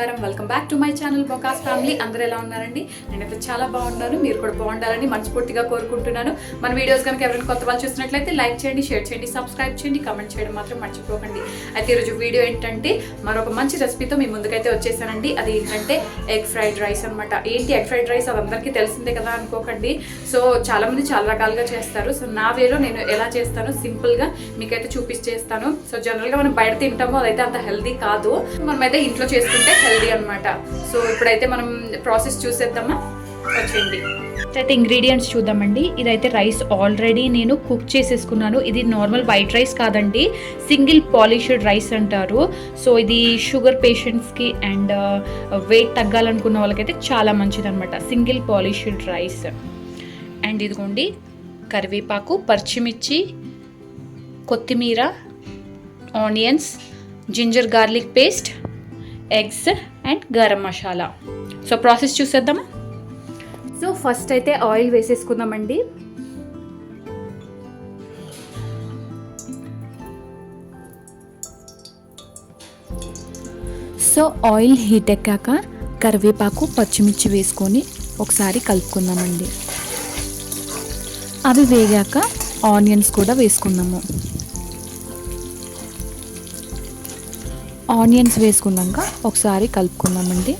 Welcome back to my channel family అందరూ ఎలా ఉన్నారండి? నేనైతే చాలా బాగున్నాను. మీరు కూడా బాగుండాలని మనస్ఫూర్తిగా కోరుకుంటున్నాను. మన వీడియోస్ కనుక ఎవరైనా కొత్త వాళ్ళు చూసినట్లయితే లైక్ చేయండి షేర్ చేయండి సబ్స్క్రైబ్ చేయండి కమెంట్ చేయడం మాత్రం మర్చిపోకండి. అయితే ఈరోజు వీడియో ఏంటంటే మరొక మంచి రెసిపీతో మీ ముందుకైతే వచ్చేసానండి. అది ఏంటంటే ఎగ్ ఫ్రైడ్ రైస్ అన్నమాట. ఏంటి ఎగ్ ఫ్రైడ్ రైస్ అది అందరికీ తెలిసిందే కదా అనుకోకండి. సో చాలా మంది చాలా రకాలుగా చేస్తారు. సో నా వేలో నేను ఎలా చేస్తానో సింపుల్గా మీకైతే చూపించేస్తాను సో జనరల్గా మనం బయట తింటామో అదైతే అంత హెల్దీ కాదు. మనమైతే ఇంట్లో చేసుకుంటే హెల్దీ అనమాట సో ఇప్పుడైతే మనం ప్రాసెస్ చూసేద్దామా? వచ్చేయండి. అయితే ఇంగ్రీడియంట్స్ చూద్దామండి. ఇదైతే రైస్ ఆల్రెడీ నేను కుక్ చేసేసుకున్నాను. ఇది నార్మల్ వైట్ రైస్ కాదండి. సింగిల్ పాలిష్డ్ రైస్ అంటారు. సో ఇది షుగర్ పేషెంట్స్కి అండ్ వెయిట్ తగ్గాలనుకున్న వాళ్ళకైతే చాలా మంచిదనమాట సింగిల్ పాలిష్డ్ రైస్. అండ్ ఇదిగోండి కరివేపాకు పచ్చిమిర్చి కొత్తిమీర onions ginger garlic paste eggs and garam masala. So process చూసేద్దామా? సో ఫస్ట్ అయితే ఆయిల్ వేసేసుకుందామండి. సో ఆయిల్ హీట్ ఎక్కాక కరివేపాకు పచ్చిమిర్చి వేసుకొని ఒకసారి కలుపుకుందామండి. అవి వేగాక ఆనియన్స్ కూడా వేసుకుందాము. ఆనియన్స్ వేసుకున్నాక ఒకసారి కలుపుకుందామండి.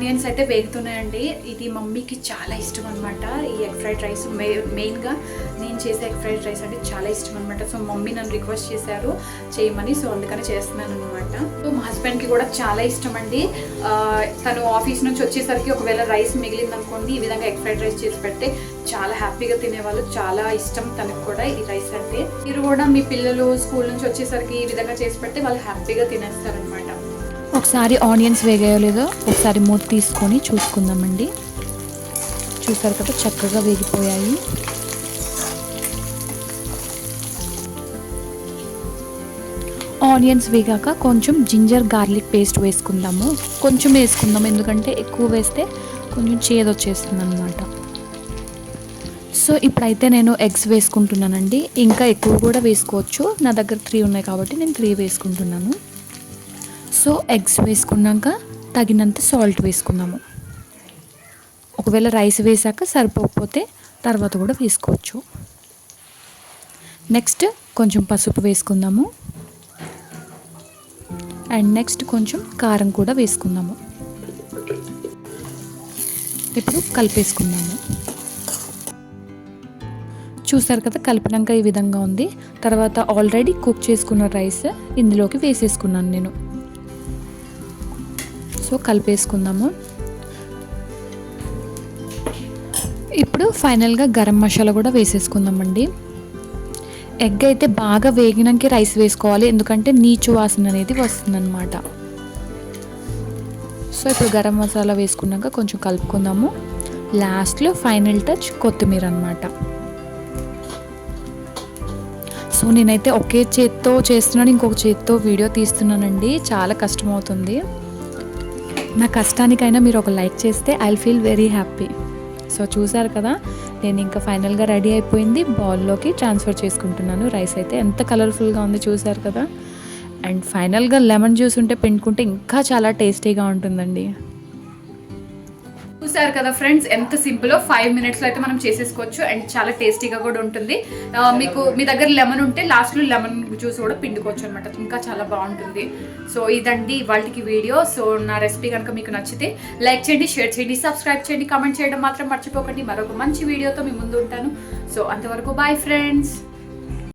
ఆనియన్స్ అయితే వేగుతున్నాయండి. ఇది మమ్మీకి చాలా ఇష్టం అనమాట ఈ ఎగ్ ఫ్రైడ్ రైస్ మే మెయిన్గా నేను చేసే ఎగ్ ఫ్రైడ్ రైస్ అంటే చాలా ఇష్టం అనమాట సో మమ్మీ నన్ను రిక్వెస్ట్ చేశారు చేయమని సో అందుకని చేస్తున్నాను అనమాట సో మా హస్బెండ్కి కూడా చాలా ఇష్టం అండి. తను ఆఫీస్ నుంచి వచ్చేసరికి ఒకవేళ రైస్ మిగిలింది అనుకోండి ఈ విధంగా ఎగ్ ఫ్రైడ్ రైస్ చేసి పెడితే చాలా హ్యాపీగా తినేవాళ్ళు. చాలా ఇష్టం తనకు కూడా ఈ రైస్ అంటే. మీరు కూడా మీ పిల్లలు స్కూల్ నుంచి వచ్చేసరికి ఈ విధంగా చేసి పెడితే వాళ్ళు హ్యాపీగా తినేస్తారనమాట ఒకసారి ఆనియన్స్ వేగాయో లేదో ఒకసారి మూత తీసుకొని చూసుకుందామండి. చూసారు కదా చక్కగా వేగిపోయాయి. ఆనియన్స్ వేగాక కొంచెం జింజర్ గార్లిక్ పేస్ట్ వేసుకుందాము. కొంచెం వేసుకుందాం ఎందుకంటే ఎక్కువ వేస్తే కొంచెం చేదొచ్చేస్తుంది అనమాట సో ఇప్పుడైతే నేను ఎగ్స్ వేసుకుంటున్నానండి. ఇంకా ఎక్కువ కూడా వేసుకోవచ్చు. నా దగ్గర త్రీ ఉన్నాయి కాబట్టి నేను త్రీ వేసుకుంటున్నాను. సో ఎగ్స్ వేసుకున్నాక తగినంత సాల్ట్ వేసుకుందాము. ఒకవేళ రైస్ వేసాక సరిపోకపోతే తర్వాత కూడా వేసుకోవచ్చు. నెక్స్ట్ కొంచెం పసుపు వేసుకుందాము. అండ్ నెక్స్ట్ కొంచెం కారం కూడా వేసుకుందాము. ఇప్పుడు కలిపేసుకుందాము. చూసారు కదా కలిపినాక ఈ విధంగా ఉంది. తర్వాత ఆల్రెడీ కుక్ చేసుకున్న రైస్ ఇందులోకి వేసేసుకున్నాను నేను. సో కలిపేసుకుందాము. ఇప్పుడు ఫైనల్గా గరం మసాలా కూడా వేసేసుకుందామండి. ఎగ్ అయితే బాగా వేగినాక రైస్ వేసుకోవాలి ఎందుకంటే నీచు వాసన అనేది వస్తుందన్నమాట. సో ఇప్పుడు గరం మసాలా వేసుకున్నాక కొంచెం కలుపుకుందాము. లాస్ట్లో ఫైనల్ టచ్ కొత్తిమీర అనమాట సో నేనైతే ఒకే చేత్తో చేస్తున్నాను ఇంకొక చేత్తో వీడియో తీస్తున్నానండి. చాలా కష్టమవుతుంది. నా కష్టానికైనా మీరు ఒక లైక్ చేస్తే I feel very happy. So చూసారు కదా నేను ఇంకా ఫైనల్గా రెడీ అయిపోయింది. బౌల్లోకి ట్రాన్స్ఫర్ చేసుకుంటున్నాను. రైస్ అయితే ఎంత కలర్ఫుల్గా ఉంది చూసారు కదా. అండ్ ఫైనల్గా లెమన్ జ్యూస్ ఉంటే పిండుకుంటే ఇంకా చాలా టేస్టీగా ఉంటుందండి. చూసారు కదా ఫ్రెండ్స్ ఎంత సింపుల్ ఫైవ్ మినిట్స్లో అయితే మనం చేసేసుకోవచ్చు. అండ్ చాలా టేస్టీగా కూడా ఉంటుంది. మీకు మీ దగ్గర లెమన్ ఉంటే లాస్ట్లో లెమన్ జ్యూస్ కూడా పిండుకోవచ్చు అనమాట ఇంకా చాలా బాగుంటుంది. సో ఇదండి వాళ్ళకి వీడియో. సో నా రెసిపీ కనుక మీకు నచ్చితే లైక్ చేయండి షేర్ చేయండి సబ్స్క్రైబ్ చేయండి కామెంట్ చేయడం మాత్రం మర్చిపోకండి. మరొక మంచి వీడియోతో మీ ముందు ఉంటాను. సో అంతవరకు బాయ్ ఫ్రెండ్స్